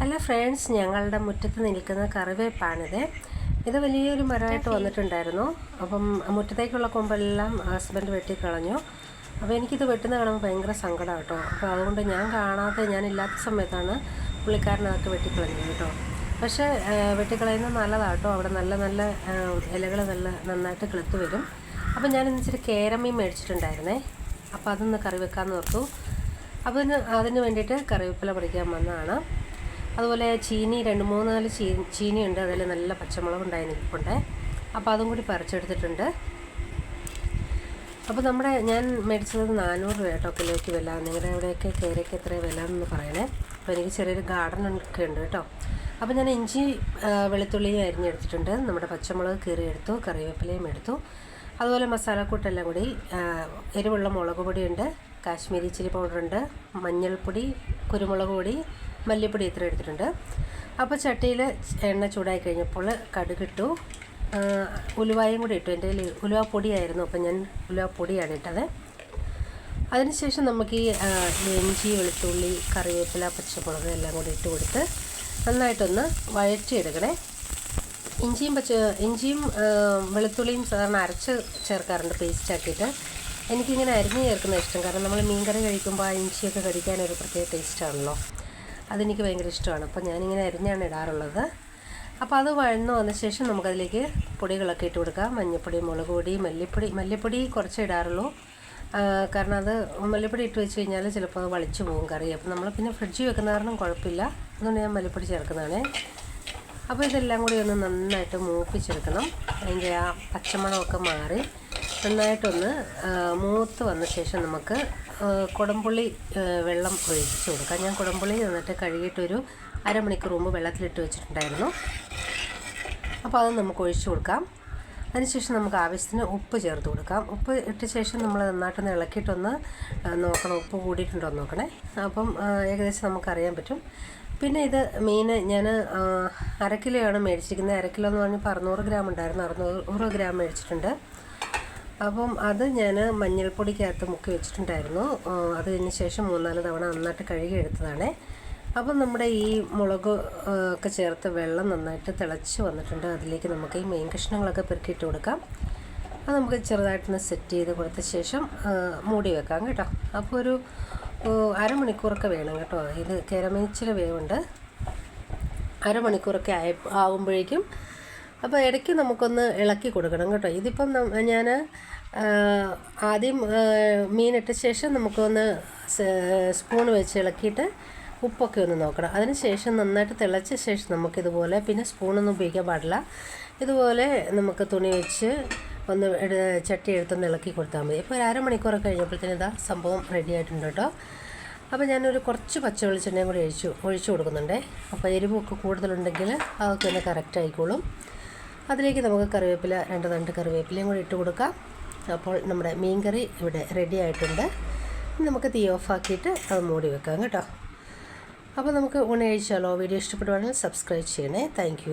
Hello friends ഞങ്ങളുടെ മുറ്റത്ത് നിൽക്കുന്ന കറിവേപ്പാണിത്. ഇത് വലിയൊരു മരമായിട്ട് വന്നിട്ടുണ്ടായിരുന്നു. അപ്പം മുറ്റത്തേക്കുള്ള കൊമ്പെല്ലാം ഹസ്ബൻഡ് വെട്ടിക്കളഞ്ഞു അപ്പോൾ എനിക്കിത് വെട്ടുന്ന കാണുമ്പോൾ ഭയങ്കര സങ്കടം കേട്ടോ. അപ്പോൾ അതുകൊണ്ട് ഞാൻ കാണാതെ ഞാനില്ലാത്ത സമയത്താണ് പുള്ളിക്കാരനകത്ത് വെട്ടിക്കളഞ്ഞത് കേട്ടോ. പക്ഷേ വെട്ടിക്കളയുന്നത് നല്ലതാണ് കേട്ടോ. അവിടെ നല്ല നല്ല ഇലകൾ നല്ല നന്നായിട്ട് കിളുത്ത് വരും. അപ്പോൾ ഞാൻ ഇച്ചിരി കേരമീൻ മേടിച്ചിട്ടുണ്ടായിരുന്നേ. അപ്പോൾ അതൊന്ന് കറി വെക്കാമെന്ന് ഓർത്തു. അപ്പോൾ അതിന് അതിന് വേണ്ടിയിട്ട് കറിവേപ്പില പറിക്കാൻ വന്നതാണ്. അതുപോലെ ചീനി രണ്ട് മൂന്ന് നാല് ചീ ചീനിയുണ്ട്. അതിൽ നല്ല പച്ചമുളക് ഉണ്ടായി നിൽപ്പുണ്ട്. അപ്പോൾ അതും കൂടി പറിച്ചെടുത്തിട്ടുണ്ട്. അപ്പോൾ നമ്മുടെ ഞാൻ മേടിച്ചത് നാനൂറ് രൂപ കേട്ടോ കിലോയ്ക്ക് വില. നിങ്ങളുടെ അവിടെയൊക്കെ കയറിയൊക്കെ എത്ര വില എന്ന് പറയണേ. അപ്പോൾ എനിക്ക് ചെറിയൊരു ഗാർഡൻ ഒക്കെ ഉണ്ട് കേട്ടോ. അപ്പോൾ ഞാൻ ഇഞ്ചി വെളുത്തുള്ളിയും അരിഞ്ഞെടുത്തിട്ടുണ്ട്. നമ്മുടെ പച്ചമുളക് കീറി എടുത്തു കറിവേപ്പിലയും എടുത്തു. അതുപോലെ മസാലക്കൂട്ടെല്ലാം കൂടി എരിവുള്ള മുളക് പൊടിയുണ്ട് കാശ്മീരി ചില്ലി പൗഡറുണ്ട് മഞ്ഞൾപ്പൊടി കുരുമുളക് പൊടി മല്ലിപ്പൊടി ഇത്ര എടുത്തിട്ടുണ്ട്. അപ്പോൾ ചട്ടിയിൽ എണ്ണ ചൂടായി കഴിഞ്ഞപ്പോൾ കടുകിട്ടു ഉലുവായും കൂടി ഇട്ടു. എന്റെ കയ്യിൽ ഉലുവ പൊടിയായിരുന്നു അപ്പം ഞാൻ ഉലുവ പൊടിയാണ് ഇട്ടത്. അതിനുശേഷം നമുക്ക് ഈ ഇഞ്ചി വെളുത്തുള്ളി കറിവേപ്പില പച്ചമുളക് എല്ലാം കൂടി ഇട്ട് കൊടുത്ത് നന്നായിട്ടൊന്ന് വഴറ്റിയെടുക്കണേ. ഇഞ്ചിയും പച്ച ഇഞ്ചിയും വെളുത്തുള്ളിയും സാധാരണ അരച്ച് ചേർക്കാറുണ്ട് പേസ്റ്റ് ആക്കിയിട്ട്. എനിക്കിങ്ങനെ അരിഞ്ഞ് ചേർക്കുന്ന ഇഷ്ടം കാരണം നമ്മൾ മീൻകറി കഴിക്കുമ്പോൾ ആ ഇഞ്ചിയൊക്കെ കടിക്കാനൊരു പ്രത്യേക ടേസ്റ്റാണല്ലോ അതെനിക്ക് ഭയങ്കര ഇഷ്ടമാണ്. അപ്പോൾ ഞാനിങ്ങനെ അരിഞ്ഞാണ് ഇടാറുള്ളത്. അപ്പോൾ അത് വഴന്നു വന്ന ശേഷം നമുക്കതിലേക്ക് പൊടികളൊക്കെ ഇട്ട് കൊടുക്കാം. മഞ്ഞൾപ്പൊടി മുളക് പൊടി മല്ലിപ്പൊടി. മല്ലിപ്പൊടി കുറച്ചേ ഇടാറുള്ളൂ. കാരണം അത് മല്ലിപ്പൊടി ഇട്ട് വെച്ച് കഴിഞ്ഞാൽ ചിലപ്പോൾ അത് വളിച്ചു പോകും കറി. അപ്പോൾ നമ്മൾ പിന്നെ ഫ്രിഡ്ജിൽ വെക്കുന്ന കാരണം കുഴപ്പമില്ല. അതുകൊണ്ട് ഞാൻ മല്ലിപ്പൊടി ചേർക്കുന്നതാണ്. അപ്പോൾ ഇതെല്ലാം കൂടി ഒന്ന് നന്നായിട്ട് മൂപ്പിച്ചെടുക്കണം. അതിന്റെ ആ പച്ചമണമൊക്കെ മാറി. നന്നായിട്ടൊന്ന് മൂത്ത് വന്ന ശേഷം നമുക്ക് കുടംപുള്ളി വെള്ളം ഒഴിച്ച് കൊടുക്കാം. ഞാൻ കുടംപുള്ളി നിന്നിട്ട് കഴുകിയിട്ടൊരു അരമണിക്കൂർ മുമ്പ് വെള്ളത്തിലിട്ട് വെച്ചിട്ടുണ്ടായിരുന്നു. അപ്പോൾ അത് നമുക്ക് ഒഴിച്ചു കൊടുക്കാം. അതിനുശേഷം നമുക്ക് ആവശ്യത്തിന് ഉപ്പ് ചേർത്ത് കൊടുക്കാം. ഉപ്പ് ഇട്ട ശേഷം നമ്മൾ നന്നായിട്ടൊന്ന് ഇളക്കിയിട്ടൊന്ന് നോക്കണം. ഉപ്പ് കൂടിയിട്ടുണ്ടോ എന്ന് നോക്കണേ. അപ്പം ഏകദേശം നമുക്കറിയാൻ പറ്റും. പിന്നെ ഇത് മീൻ ഞാൻ അര കിലോയാണ് മേടിച്ചിരിക്കുന്നത്. അര കിലോ എന്ന് പറഞ്ഞാൽ അറുന്നൂറ് ഗ്രാം ഉണ്ടായിരുന്നു. അറുന്നൂറ് ഗ്രാം മേടിച്ചിട്ടുണ്ട്. അപ്പം അത് ഞാൻ മഞ്ഞൾപ്പൊടിക്കകത്ത് മുക്കി വെച്ചിട്ടുണ്ടായിരുന്നു. അത് കഴിഞ്ഞ ശേഷം മൂന്നാൽ തവണ നന്നായിട്ട് കഴുകി എടുത്തതാണ്. അപ്പം നമ്മുടെ ഈ മുളക് ഒക്കെ ചേർത്ത് വെള്ളം നന്നായിട്ട് തിളച്ച് വന്നിട്ടുണ്ട്. അതിലേക്ക് നമുക്ക് ഈ മെയിൻ കഷ്ണങ്ങളൊക്കെ പെറുക്കിയിട്ട് കൊടുക്കാം. അത് നമുക്ക് ചെറുതായിട്ടൊന്ന് സെറ്റ് ചെയ്ത് കൊടുത്ത ശേഷം മൂടി വെക്കാം കേട്ടോ. അപ്പോൾ ഒരു അരമണിക്കൂറൊക്കെ വേണം കേട്ടോ. ഇത് കിരമിച്ചിൽ വേവുണ്ട്. അരമണിക്കൂറൊക്കെ ആയ ആകുമ്പോഴേക്കും അപ്പോൾ ഇടയ്ക്ക് നമുക്കൊന്ന് ഇളക്കി കൊടുക്കണം കേട്ടോ. ഇതിപ്പം ഞാൻ ആദ്യം മീനിട്ട ശേഷം നമുക്കൊന്ന് സ്പൂൺ വെച്ച് ഇളക്കിയിട്ട് ഉപ്പൊക്കെ ഒന്ന് നോക്കണം. അതിന് ശേഷം നന്നായിട്ട് തിളച്ച ശേഷം നമുക്കിതുപോലെ പിന്നെ സ്പൂണൊന്നും ഉപയോഗിക്കാൻ പാടില്ല. ഇതുപോലെ നമുക്ക് തുണി വെച്ച് ഒന്ന് ചട്ടി എടുത്തൊന്ന് ഇളക്കി കൊടുത്താൽ മതി. ഇപ്പോൾ ഒരു അരമണിക്കൂറൊക്കെ കഴിഞ്ഞപ്പോഴത്തേന് ഇതാ സംഭവം റെഡി ആയിട്ടുണ്ട് കേട്ടോ. അപ്പോൾ ഞാനൊരു കുറച്ച് പച്ച വെളിച്ചെണ്ണയും കൂടി ഒഴിച്ചു ഒഴിച്ചു കൊടുക്കുന്നുണ്ടേ. അപ്പോൾ എരിവൊക്കെ കൂടുതലുണ്ടെങ്കിൽ അതൊക്കെ ഒന്ന് കറക്റ്റ് ആയിക്കോളും. അതിലേക്ക് നമുക്ക് കറിവേപ്പില രണ്ട് രണ്ട് കറിവേപ്പിലയും കൂടി ഇട്ട് കൊടുക്കാം. അപ്പോൾ നമ്മുടെ മീൻ കറി ഇവിടെ റെഡി ആയിട്ടുണ്ട്. നമുക്ക് തീ ഓഫാക്കിയിട്ട് അത് മൂടി വെക്കാം കേട്ടോ. അപ്പോൾ നമുക്ക് ഊണ് കഴിച്ചാലോ? വീഡിയോ ഇഷ്ടപ്പെടുവാണെങ്കിൽ സബ്സ്ക്രൈബ് ചെയ്യണേ. താങ്ക്